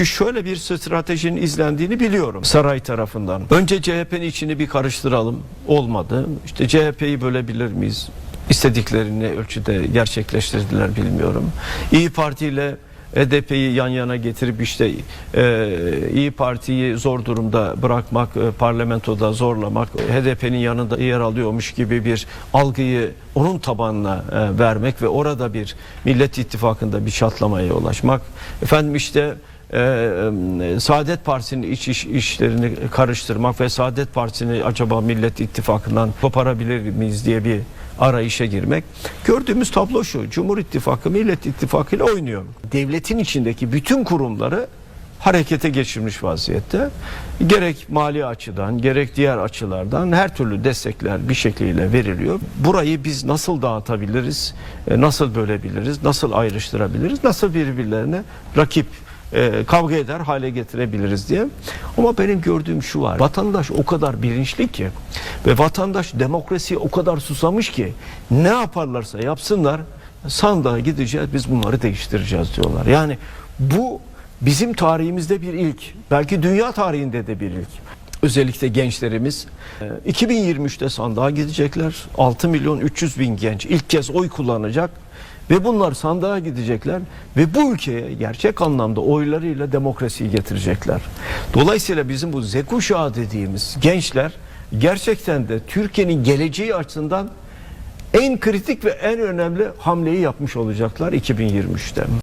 Ki şöyle bir stratejinin izlendiğini biliyorum saray tarafından. Önce CHP'nin içini bir karıştıralım. Olmadı. İşte CHP'yi bölebilir miyiz? İstediklerini ölçüde gerçekleştirdiler bilmiyorum. İyi Parti ile HDP'yi yan yana getirip işte e, İyi Parti'yi zor durumda bırakmak, e, parlamentoda zorlamak, HDP'nin yanında yer alıyormuş gibi bir algıyı onun tabanına e, vermek ve orada bir Millet İttifakı'nda bir çatlamaya ulaşmak. Efendim işte e, Saadet Partisi'nin iç iş, işlerini karıştırmak ve Saadet Partisi'ni acaba Millet İttifakı'ndan koparabilir miyiz diye bir arayışa girmek. Gördüğümüz tablo şu. Cumhur İttifakı Millet İttifakı ile oynuyor. Devletin içindeki bütün kurumları harekete geçirmiş vaziyette. Gerek mali açıdan gerek diğer açılardan her türlü destekler bir şekliyle veriliyor. Burayı biz nasıl dağıtabiliriz? e, Nasıl bölebiliriz? Nasıl ayrıştırabiliriz? Nasıl birbirlerine rakip e, kavga eder hale getirebiliriz diye. Ama benim gördüğüm şu var. Vatandaş o kadar bilinçli ki ve vatandaş demokrasiye o kadar susamış ki ne yaparlarsa yapsınlar sandığa gideceğiz biz bunları değiştireceğiz diyorlar. Yani bu bizim tarihimizde bir ilk. Belki dünya tarihinde de bir ilk. Özellikle gençlerimiz e, 2023'te sandığa gidecekler. 6 milyon 300 bin genç ilk kez oy kullanacak. Ve bunlar sandığa gidecekler ve bu ülkeye gerçek anlamda oylarıyla demokrasiyi getirecekler. Dolayısıyla bizim bu Z kuşağı dediğimiz gençler gerçekten de Türkiye'nin geleceği açısından en kritik ve en önemli hamleyi yapmış olacaklar 2023'te.